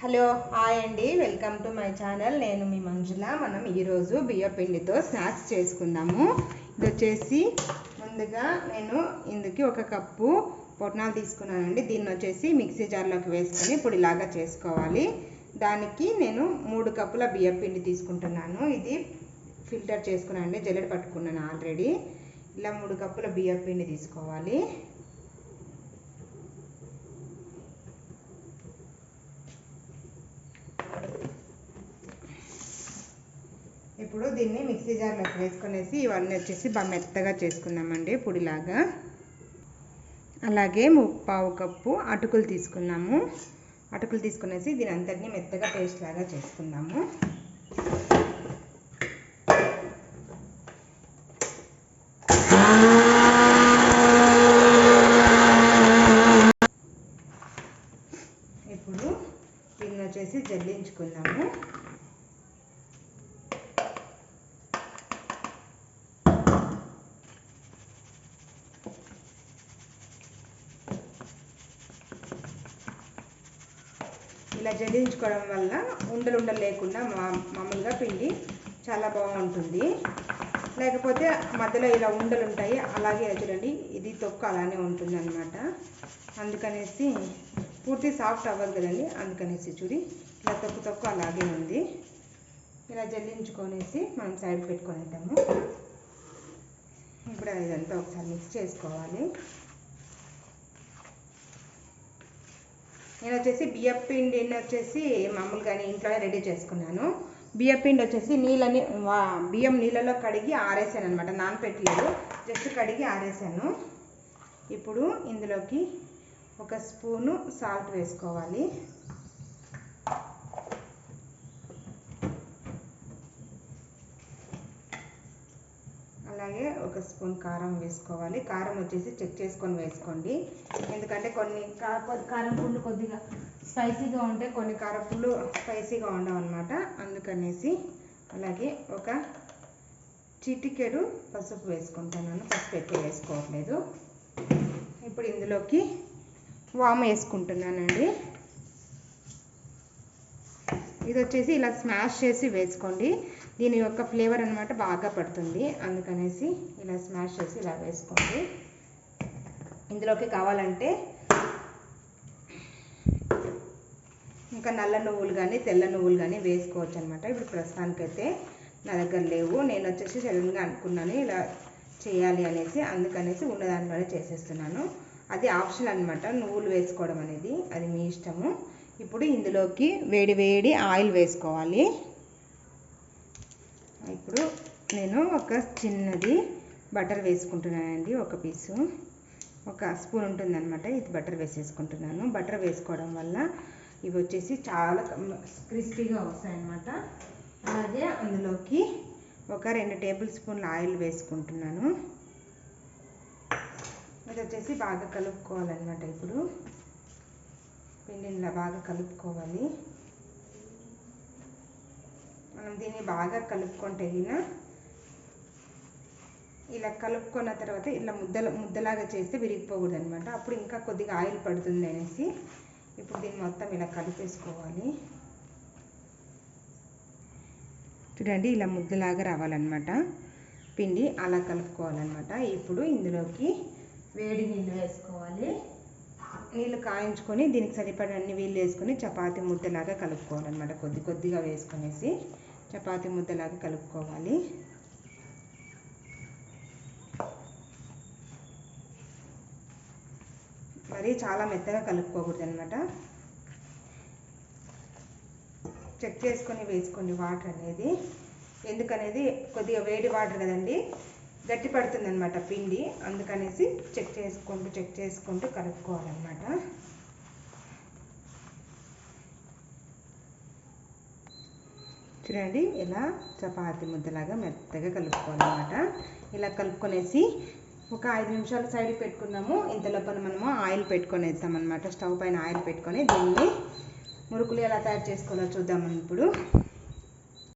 Hello hi అండి. Welcome to my channel. నేను మీ మంజుల. మనం ఈరోజు బియ్యపిండితో స్నాక్స్ చేసుకుందాము. ఇది వచ్చేసి ముందుగా నేను ఇందుకి ఒక కప్పు పొట్నాలు తీసుకున్నానండి. దీన్ని వచ్చేసి మిక్సీ జార్లోకి వేసుకొని పొడిలాగా చేసుకోవాలి. దానికి నేను మూడు కప్పుల బియ్యపిండి తీసుకుంటున్నాను. ఇది ఫిల్టర్ చేసుకున్నానండి. జల్లెడ పట్టుకున్నాను ఆల్రెడీ. ఇలా మూడు కప్పుల బియ్యపిండి తీసుకోవాలి. ఇప్పుడు దీన్ని మిక్సీ జార్లోకి వేసుకునేసి ఇవన్నీ వచ్చేసి బాగా మెత్తగా చేసుకుందామండి పొడిలాగా. అలాగే ముప్పావు కప్పు అటుకులు తీసుకున్నాము. అటుకులు తీసుకునేసి దీని అంతటినీ మెత్తగా పేస్ట్ లాగా చేసుకుందాము ఇప్పుడు దీన్ని వచ్చేసి జల్లించుకుందాము ఇలా జల్లించుకోవడం వల్ల ఉండలు ఉండలు లేకుండా మా మామూలుగా పిండి చాలా బాగుంటుంది. లేకపోతే మధ్యలో ఇలా ఉండలు ఉంటాయి అలాగే చూడండి ఇది తొక్క అలానే ఉంటుంది అనమాట అందుకనేసి పూర్తి సాఫ్ట్ అవ్వదు కదండి. అందుకనేసి చూడి ఇలా తొక్కు తొక్కు అలాగే ఉంది. ఇలా జల్లించుకొనేసి మనం సైడ్ పెట్టుకునేద్దాము. ఇప్పుడు ఇదంతా ఒకసారి మిక్స్ చేసుకోవాలి. నేను వచ్చేసి బియ్యం పిండిని వచ్చేసి మామూలుగానే ఇంట్లోనే రెడీ చేసుకున్నాను. బియ్యం పిండి వచ్చేసి నీళ్ళని బియ్యం నీళ్ళలో కడిగి ఆరేసాను అనమాట నానపెట్టలేదు జస్ట్ కడిగి ఆరేసాను. ఇప్పుడు ఇందులోకి ఒక స్పూను సాల్ట్ వేసుకోవాలి. అలాగే ఒక స్పూన్ కారం వేసుకోవాలి. కారం వచ్చేసి చెక్ చేసుకొని వేసుకోండి. ఎందుకంటే కొన్ని కారం పుల్లు కొద్దిగా స్పైసీగా ఉంటే కొన్ని కారం పుళ్ళు స్పైసీగా ఉండవు అనమాట అందుకనేసి అలాగే ఒక చిటికెడు పసుపు వేసుకుంటున్నాను. పసుపు ఎక్కువ వేసుకోవట్లేదు. ఇప్పుడు ఇందులోకి వామ్ వేసుకుంటున్నానండి. ఇది వచ్చేసి ఇలా స్మాష్ చేసి వేసుకోండి. దీని యొక్క ఫ్లేవర్ అనమాట బాగా పడుతుంది. అందుకనేసి ఇలా స్మాష్ చేసి ఇలా వేసుకోండి. ఇందులోకి కావాలంటే ఇంకా నల్ల నువ్వులు కానీ తెల్ల నువ్వులు కానీ వేసుకోవచ్చు అనమాట ఇప్పుడు ప్రస్తుతానికైతే నా దగ్గర లేవు. నేను వచ్చేసి సడన్గా అనుకున్నాను ఇలా చేయాలి అనేసి. అందుకనేసి ఉన్న దాంట్లోనే చేసేస్తున్నాను. అది ఆప్షన్ అనమాట నువ్వులు వేసుకోవడం అనేది. అది మీ ఇష్టము. ఇప్పుడు ఇందులోకి వేడి వేడి ఆయిల్ వేసుకోవాలి. ఇప్పుడు నేను ఒక చిన్నది బటర్ వేసుకుంటున్నానండి ఒక పీసు. ఒక స్పూన్ ఉంటుందన్నమాట ఇది బటర్ వేసేసుకుంటున్నాను. బటర్ వేసుకోవడం వల్ల ఇవి వచ్చేసి చాలా క్రిస్పీగా వస్తాయన్నమాట. అలాగే అందులోకి ఒక రెండు టేబుల్ స్పూన్ల ఆయిల్ వేసుకుంటున్నాను. ఇది వచ్చేసి బాగా కలుపుకోవాలన్నమాట ఇప్పుడు. పిండిని బాగా కలుపుకోవాలి. మనం దీన్ని బాగా కలుపుకుంటే ఇలా కలుపుకున్న తర్వాత ఇలా ముద్దల ముద్దలాగా చేస్తే విరిగిపోకూడదు అనమాట అప్పుడు ఇంకా కొద్దిగా ఆయిల్ పడుతుంది అనేసి ఇప్పుడు దీన్ని మొత్తం ఇలా కలిపేసుకోవాలి. చూడండి ఇలా ముద్దలాగా రావాలన్నమాట. పిండి అలా కలుపుకోవాలన్నమాట. ఇప్పుడు ఇందులోకి వేడి నీళ్ళు వేసుకోవాలి. నీళ్ళు కాయించుకొని దీనికి సరిపడిన అన్ని వీళ్ళు వేసుకొని చపాతీ ముద్దలాగా కలుపుకోవాలన్నమాట. కొద్ది కొద్దిగా వేసుకొనేసి చపాతీ ముద్దలాగా కలుపుకోవాలి. మరి చాలా మెత్తగా కలుపుకోకూడదు అనమాట చెక్ చేసుకొని వేసుకోండి వాటర్ అనేది. ఎందుకనేది? కొద్దిగా వేడి వాటర్ కదండి. గట్టి పడుతుంది అనమాట పిండి. అందుకనేసి చెక్ చేసుకుంటూ చెక్ చేసుకుంటూ కలుపుకోవాలన్నమాట. చూడండి ఇలా చపాతి ముద్దలాగా మెత్తగా కలుపుకోవాలన్నమాట. ఇలా కలుపుకొనేసి ఒక ఐదు నిమిషాలు సైడ్ పెట్టుకున్నాము ఇంతలోపల మనము ఆయిల్ పెట్టుకొని అనమాట స్టవ్ పైన ఆయిల్ పెట్టుకొని దీన్ని మురుకులు ఎలా తయారు చేసుకోవాలో చూద్దామని ఇప్పుడు.